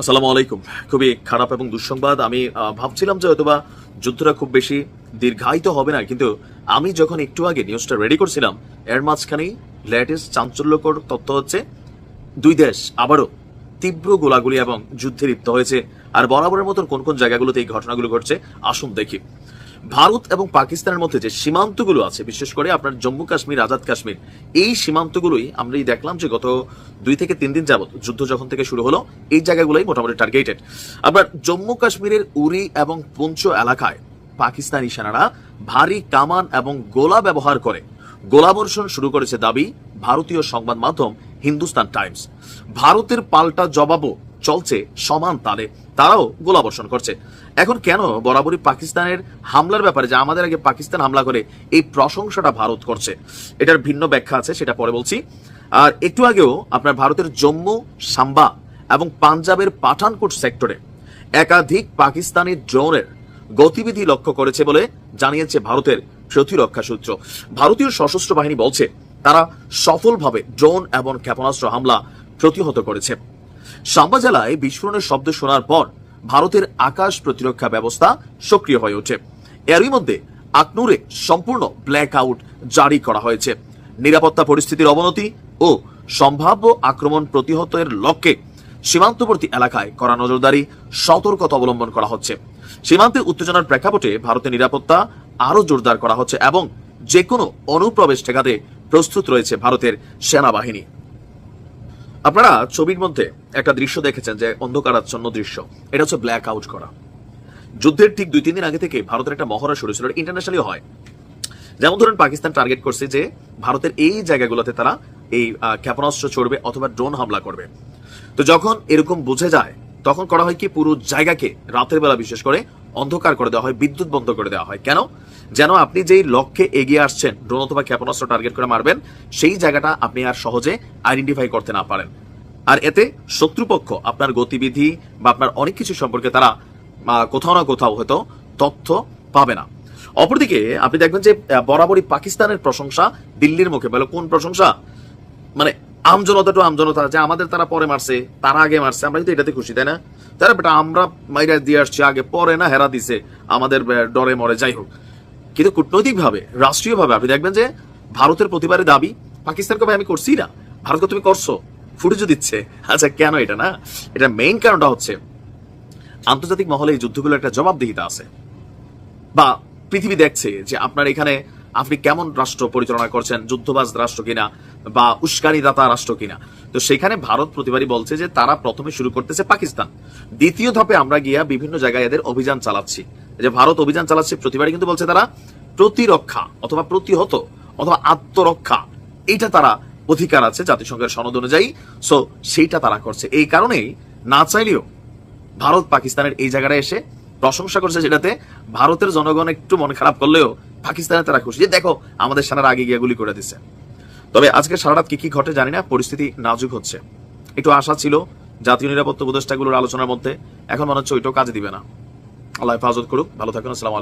আসসালামু আলাইকুম। খুবই খারাপ এবং দুঃসংবাদ। আমি ভাবছিলাম যে হয়তোবা যুদ্ধটা খুব বেশি দীর্ঘায়িত হবে না, কিন্তু আমি যখন একটু আগে নিউজটা রেডি করছিলাম, এর মাঝখানেই লেটেস্ট চাঞ্চল্যকর তথ্য হচ্ছে, দুই দেশ আবারও তীব্র গোলাগুলি এবং যুদ্ধে লিপ্ত হয়েছে। আর বরাবরের মতন কোন কোন জায়গাগুলোতে এই ঘটনাগুলো ঘটছে, আসুন দেখি। ভারত এবং পাকিস্তানের মধ্যে যে সীমান্তগুলো আছে, বিশেষ করে আপনার জম্মু কাশ্মীর, আজাদ কাশ্মীর, এই সীমান্তগুলোই আমরা এই দেখলাম যে গত দুই থেকে তিন দিন যাবত যুদ্ধ যখন থেকে শুরু হলো, এই জায়গাগুলোই মোটামুটি টার্গেটেড আবার জম্মু কাশ্মীরের উরি এবং পুঞ্চ এলাকায় পাকিস্তানি সেনারা ভারী কামান এবং গোলা ব্যবহার করে। গোলাবর্ষণ শুরু করেছে দাবি ভারতীয় সংবাদ মাধ্যম হিন্দুস্তান টাইমস। ভারতের পাল্টা জবাবও চলছে সমান তালে তারাও গোলাবর্ষণ করছে। এখন কেন বরাবরই পাকিস্তানের হামলার ব্যাপারে, যে আমাদের আগে পাকিস্তান হামলা করে, এই প্রশংসাটা ভারত করছে? এটার ভিন্ন ব্যাখ্যা আছে, সেটা পরে বলছি। আর একটু আগেও আপনার ভারতের জম্মু, সাম্বা এবং পাঞ্জাবের পাঠানকোট সেক্টরে একাধিক পাকিস্তানি ড্রোনের গতিবিধি লক্ষ্য করেছে বলে জানিয়েছে ভারতের প্রতিরক্ষা সূত্র। ভারতীয় সশস্ত্র বাহিনী বলছে, তারা সফলভাবে ড্রোন এবং ক্ষেপণাস্ত্র হামলা প্রতিহত করেছে। সাম্বা জেলায় বিস্ফোরণের শব্দ শোনার পর ভারতের আকাশ প্রতিরক্ষা ব্যবস্থা সক্রিয় হয়ে ওঠে। এরই মধ্যে আকনুরে সম্পূর্ণ ব্ল্যাক আউট জারি করা হয়েছে। নিরাপত্তা পরিস্থিতির অবনতি ও সম্ভাব্য আক্রমণ প্রতিহতের লক্ষ্যে সীমান্তবর্তী এলাকায় করা নজরদারি সতর্কতা অবলম্বন করা হচ্ছে। সীমান্তে উত্তেজনার প্রেক্ষাপটে ভারতের নিরাপত্তা আরও জোরদার করা হচ্ছে এবং যে কোনো অনুপ্রবেশ ঠেকাতে প্রস্তুত রয়েছে ভারতের সেনাবাহিনী। আপনারা ছবির মধ্যে একটা দৃশ্য দেখেছেন যে অন্ধকারাচ্ছন্ন দৃশ্য। এটা হচ্ছে ব্ল্যাক আউট করা। যুদ্ধের ঠিক দুই, তিন দিন আগে থেকে ভারতের একটা মহড়া শুরু ছিল ইন্টারন্যাশনালি হয়। যেমন ধরুন, পাকিস্তান টার্গেট করছে যে ভারতের এই জায়গাগুলোতে তারা এই ক্ষেপণাস্ত্র ছড়বে অথবা ড্রোন হামলা করবে। তো যখন এরকম বুঝে যায়, তখন করা হয় কি, পুরো জায়গাকে রাতের বেলা বিশেষ করে অন্ধকার করে দেওয়া হয়, বিদ্যুৎ বন্ধ করে দেওয়া হয়। কেন? যেন আপনি যেই লক্ষ্যে এগিয়ে আসছেন, ড্রোন অথবা ক্ষেপণাস্ত্র টার্গেট করে মারবেন, সেই জায়গাটা আপনি আর সহজে আইডেন্টিফাই করতে না পারেন। আর এতে শত্রুপক্ষ, আপনার গতিবিধি বা আপনার অনেক কিছু সম্পর্কে তারা কোথাও না কোথাও হয়তো তথ্য পাবে না। অপরদিকে আপনি দেখবেন যে বরাবরই পাকিস্তানের প্রশংসা দিল্লির মুখে, বলে কোন প্রশংসা? মানে আমজনতা টু আমজনতা, যে আমাদের তারা পরে মারছে, তারা আগে মারছে, আমরা কিন্তু এটাতে খুশি, তাই না? তারা বেটা আমরা মাইরা দিয়ে আসছি, আগে পরে না হেরা দিছে, আমাদের ডরে মরে, যাই হোক। কিন্তু কূটনৈতিক ভাবে রাষ্ট্রীয় ভাবে আপনি দেখবেন যে ভারতের প্রতিবারের দাবি, পাকিস্তানকে আমি করছি না। ভারতকে তুমি করছ। ফুটেজও দিচ্ছে। আচ্ছা কেন এটা না? এটা মেইন কারণটা হচ্ছে, আন্তর্জাতিক মহলে এই যুদ্ধগুলোর একটা জবাবদিহিতা আছে। বা পৃথিবী দেখছে যে আপনার এখানে আপনি কেমন রাষ্ট্র পরিচালনা করছেন, যুদ্ধবাজ রাষ্ট্র কিনা বা উস্কানিদাতা রাষ্ট্র কিনা। তো সেখানে ভারত প্রতিবারই বলছে যে তারা প্রথমে শুরু করতেছে পাকিস্তান। দ্বিতীয় ধাপে আমরা গিয়া বিভিন্ন জায়গায় এদের অভিযান চালাচ্ছি। যে ভারত অভিযান চালাচ্ছে প্রতিবারই কিন্তু বলছে তারা প্রতিরক্ষা অথবা প্রতিহত অথবা আত্মরক্ষা, এইটা তারা অধিকার আছে জাতিসংঘের সনদ অনুযায়ী। সো সেইটা তারা করছে। এই কারণেই না চাইলেও ভারত পাকিস্তানের এই জায়গাটা এসে প্রশংসা করছে যেটাতে ভারতের জনগণ একটু মন খারাপ করলেও পাকিস্তানে তারা খুশি। যে দেখো, আমাদের সেনারা আগে গিয়ে গুলি করে দিচ্ছে তবে আজকে সারা রাত কি কি ঘটে জানি না, পরিস্থিতি নাজুক হচ্ছে। একটু আশা ছিল জাতীয় নিরাপত্তা উপদেষ্টাগুলোর আলোচনার মধ্যে। এখন মনে হচ্ছে ওইটাও কাজে দিবে না। আল্লাহ হেফাজত করুক। ভালো থাকুন আসসালামু